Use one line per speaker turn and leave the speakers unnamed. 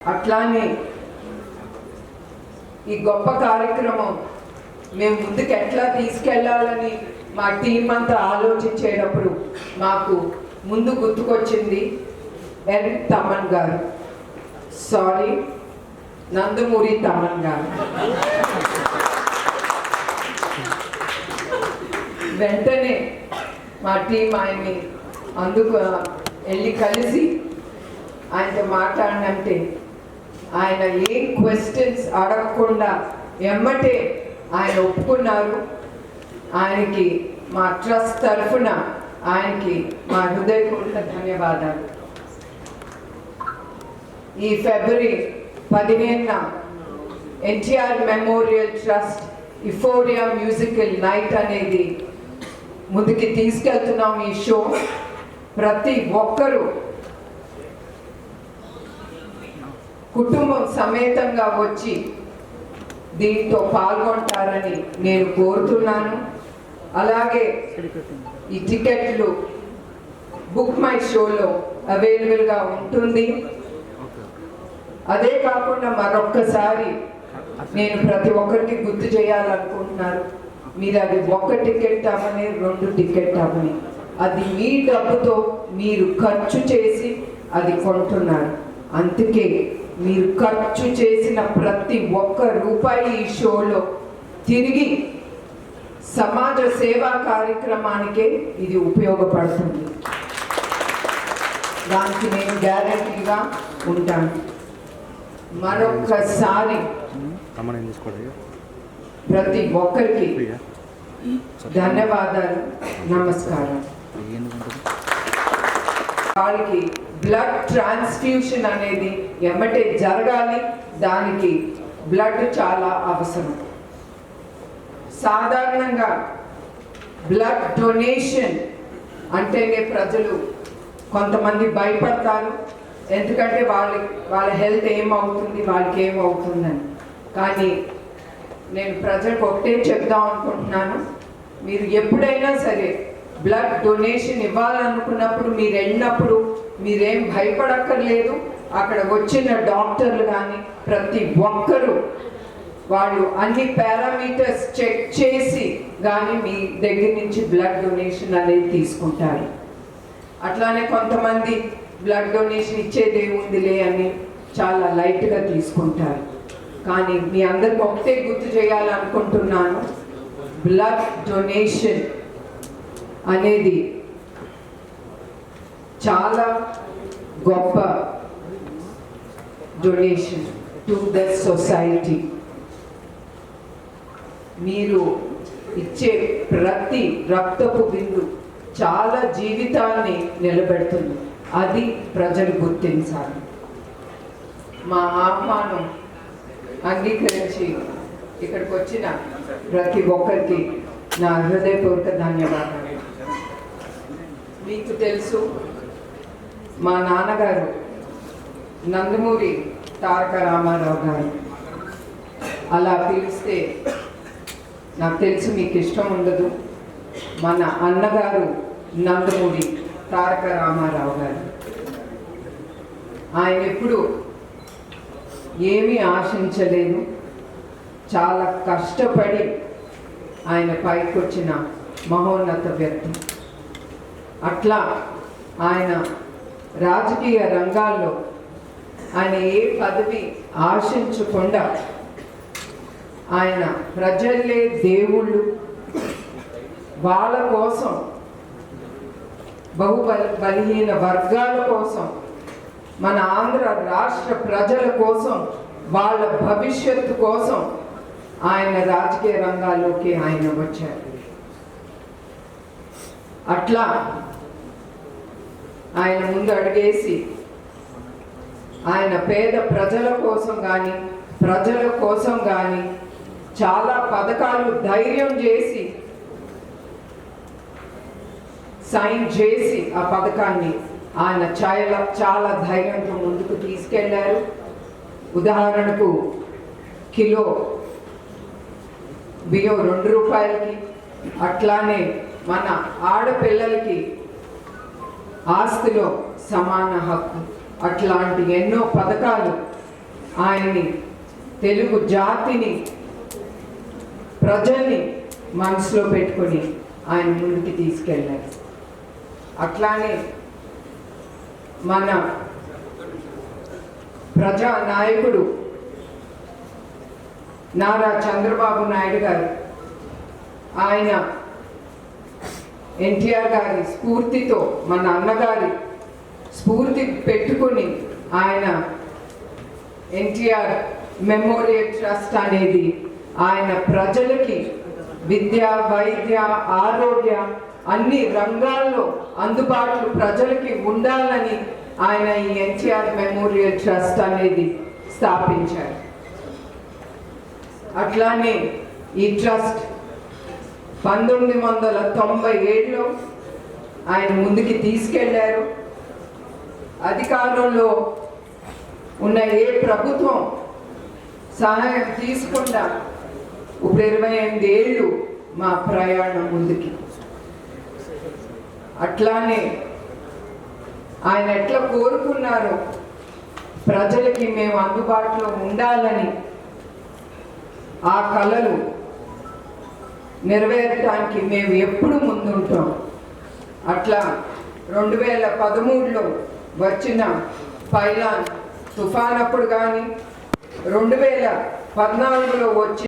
అట్లానే ఈ గొప్ప కార్యక్రమం మేము ముందుకు ఎట్లా తీసుకెళ్ళాలని మా టీం అంతా ఆలోచించేటప్పుడు మాకు ముందు గుర్తుకొచ్చింది ఎన్ తమన్ గారు. సారీ నందమూరి తమన్ గారు. వెంటనే మా టీం ఆయన్ని అందుకు వెళ్ళి కలిసి ఆయనతో మాట్లాడినంటే ఆయన ఏం క్వశ్చన్స్ అడగకుండా ఎమ్మటే ఆయన ఒప్పుకున్నారు. ఆయనకి మా ట్రస్ట్ తరఫున ఆయనకి మా హృదయపూర్వక ధన్యవాదాలు. ఈ ఫిబ్రవరి పదిహేనున NTR memorial trust euphoria musical night అనేది ముందుకి తీసుకెళ్తున్నాం ఈ షో ప్రతి ఒక్కరూ కుటుంబం సమేతంగా వచ్చి దీంతో పాల్గొంటారని నేను కోరుతున్నాను. అలాగే ఈ టికెట్లు బుక్ మై షోలో అవైలబుల్గా ఉంటుంది. అదే కాకుండా మరొక్కసారి నేను ప్రతి ఒక్కరికి గుర్తు చేయాలనుకుంటున్నారు. మీరు అది ఒక్క టికెట్ అవ్వని రెండు టికెట్ అవ్వని. అది మీ డబ్బుతో మీరు ఖర్చు చేసి అది కొంటున్నారు. అందుకే మీరు ఖర్చు చేసిన ప్రతి ఒక్క రూపాయి ఈ షోలో తిరిగి సమాజ సేవా కార్యక్రమానికే ఇది ఉపయోగపడుతుంది. దానికి నేను గ్యారంటీగా ఉంటాను. మరొక్కసారి
తీసుకోండి
ప్రతి ఒక్కరికి ధన్యవాదాలు నమస్కారం వాళ్ళకి బ్లడ్ ట్రాన్స్ఫ్యూషన్ అనేది ఎమ్మటే జరగాలి. దానికి బ్లడ్ చాలా అవసరం. సాధారణంగా బ్లడ్ డొనేషన్ అంటేనే ప్రజలు కొంతమంది భయపడతారు. ఎందుకంటే వాళ్ళ వాళ్ళ హెల్త్ ఏమవుతుంది వాళ్ళకి ఏమవుతుందని. కానీ నేను ప్రజలకు ఒకటే చెప్దాం అనుకుంటున్నాను. మీరు ఎప్పుడైనా సరే బ్లడ్ డొనేషన్ ఇవ్వాలనుకున్నప్పుడు మీరు వెళ్ళినప్పుడు మీరేం భయపడక్కర్లేదు. అక్కడ వచ్చిన డాక్టర్లు కానీ ప్రతి ఒక్కరూ వాళ్ళు అన్ని పారామీటర్స్ చెక్ చేసి కానీ మీ దగ్గర నుంచి బ్లడ్ డొనేషన్ అనేది తీసుకుంటారు. అట్లానే కొంతమంది బ్లడ్ డొనేషన్ ఇచ్చేదే ఉందిలే అని చాలా లైట్గా తీసుకుంటారు. కానీ మీ అందరికి ఒకటే గుర్తు చేయాలనుకుంటున్నాను. బ్లడ్ డొనేషన్ అనేది చాలా గొప్ప డొనేషన్ టు ద సొసైటీ మీరు ఇచ్చే ప్రతి రక్తపు బిందు చాలా జీవితాన్ని నిలబెడుతుంది. అది ప్రజలు గుర్తించాలి. మా ఆహ్వానం అంగీకరించి ఇక్కడికి వచ్చిన ప్రతి ఒక్కరికి నా హృదయపూర్వక ధన్యవాదాలు. మీకు తెలుసు మా నాన్నగారు నందమూరి తారక రామారావు గారు. అలా పిలిస్తే నాకు తెలుసు మీకు ఇష్టం ఉండదు. మన అన్నగారు నందమూరి తారక రామారావు గారు. ఆయన ఎప్పుడు ఏమీ ఆశించలేదు. చాలా కష్టపడి ఆయన పైకి వచ్చిన మహోన్నత వ్యక్తి. అట్లా ఆయన రాజకీయ రంగాల్లో ఆయన ఏ పదవి ఆశించకుండా ఆయన ప్రజల్లే దేవుళ్ళు. వాళ్ళ కోసం బహుబలి బలహీన వర్గాల కోసం మన ఆంధ్ర రాష్ట్ర ప్రజల కోసం వాళ్ళ భవిష్యత్తు కోసం ఆయన రాజకీయ రంగాల్లోకి ఆయన వచ్చారు. అట్లా ఆయన ముందు అడిగేసి ఆయన పేద ప్రజల కోసం కానీ ప్రజల కోసం కానీ చాలా పథకాలు ధైర్యం చేసి సైన్ చేసి ఆ పథకాన్ని ఆయన చాలా చాలా ధైర్యంతో ముందుకు తీసుకెళ్ళారు. ఉదాహరణకు కిలో బియ్యం రెండు రూపాయలకి అట్లానే మన ఆడపిల్లలకి ఆస్తిలో సమాన హక్కు. అట్లాంటి ఎన్నో పథకాలు ఆయన్ని తెలుగు జాతిని ప్రజల్ని మనసులో పెట్టుకొని ఆయన ముందుకి తీసుకెళ్ళారు. అట్లానే మన ప్రజా నాయకుడు నారా చంద్రబాబు నాయుడు గారు ఆయన ఎన్టీఆర్ గారి స్ఫూర్తితో మా నాన్నగారి స్ఫూర్తి పెట్టుకొని ఆయన ఎన్టీఆర్ మెమోరియల్ ట్రస్ట్ అనేది ఆయన ప్రజలకి విద్య వైద్య ఆరోగ్య అన్ని రంగాల్లో అందుబాటులో ప్రజలకి ఉండాలని ఆయన ఈ ఎన్టీఆర్ మెమోరియల్ ట్రస్ట్ అనేది స్థాపించారు. అట్లానే ఈ ట్రస్ట్ పంతొమ్మిది వందల తొంభై ఏడులో ఆయన ముందుకి తీసుకెళ్ళారు. అధికారంలో ఉన్న ఏ ప్రభుత్వం సహాయం తీసుకుండా ఇప్పుడు ఇరవై ఎనిమిది ఏళ్ళు మా ప్రయాణం ముందుకి. అట్లానే ఆయన ఎట్లా కోరుకున్నారో ప్రజలకి మేము అందుబాటులో ఉండాలని ఆ కళలు నెరవేరటానికి మేము ఎప్పుడు ముందుంటాం. అట్లా రెండు వేల పదమూడులో వచ్చిన పైలాన్ తుఫాన్ అప్పుడు కానీ రెండు వేల పద్నాలుగులో వచ్చి